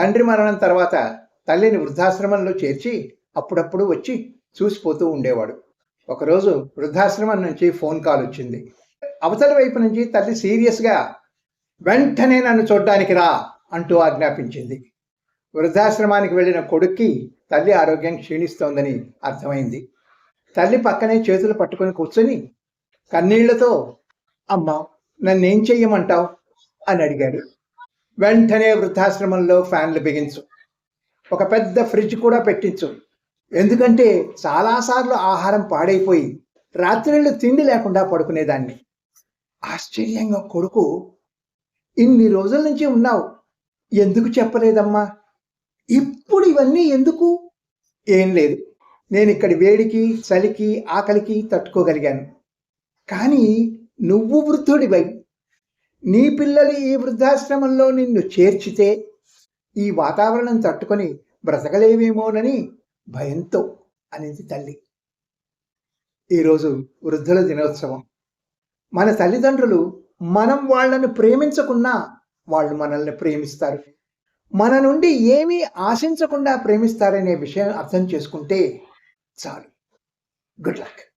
తండ్రి మరణం తర్వాత తల్లిని వృద్ధాశ్రమంలో చేర్చి అప్పుడప్పుడు వచ్చి చూసిపోతూ ఉండేవాడు. ఒకరోజు వృద్ధాశ్రమం నుంచి ఫోన్ కాల్ వచ్చింది. అవతల వైపు నుంచి తల్లి సీరియస్గా వెంటనే నన్ను చూడ్డానికి రా అంటూ ఆజ్ఞాపించింది. వృద్ధాశ్రమానికి వెళ్ళిన కొడుక్కి తల్లి ఆరోగ్యం క్షీణిస్తోందని అర్థమైంది. తల్లి పక్కనే చేతులు పట్టుకొని కూర్చొని కన్నీళ్ళతో అమ్మా నన్నేం చెయ్యమంటావు? అని అడిగాడు. వెంటనే వృద్ధాశ్రమంలో ఫ్యాన్లు బిగించు. ఒక పెద్ద ఫ్రిడ్జ్ కూడా పెట్టించు. ఎందుకంటే చాలాసార్లు ఆహారం పాడైపోయి రాత్రిళ్ళు తిండి లేకుండా పడుకునేదాన్ని. ఆశ్చర్యంగా కొడుకు ఇన్ని రోజుల నుంచి ఉన్నావు. ఎందుకు చెప్పలేదమ్మా? ఇప్పుడు ఇవన్నీ ఎందుకు? ఏం లేదు. నేను ఇక్కడి వేడికి చలికి ఆకలికి తట్టుకోగలిగాను. కానీ నువ్వు వృద్ధుడివై నీ పిల్లలు ఈ వృద్ధాశ్రమంలో నిన్ను చేర్చితే ఈ వాతావరణం తట్టుకొని బ్రతకలేవేమోనని భయంతో అనేది తల్లి. ఈరోజు వృద్ధుల దినోత్సవం. మన తల్లిదండ్రులు మనం వాళ్ళను ప్రేమించకున్నా వాళ్ళు మనల్ని ప్రేమిస్తారు. మన నుండి ఏమీ ఆశించకుండా ప్రేమిస్తారనే విషయం అర్థం చేసుకుంటే చాలు. Good luck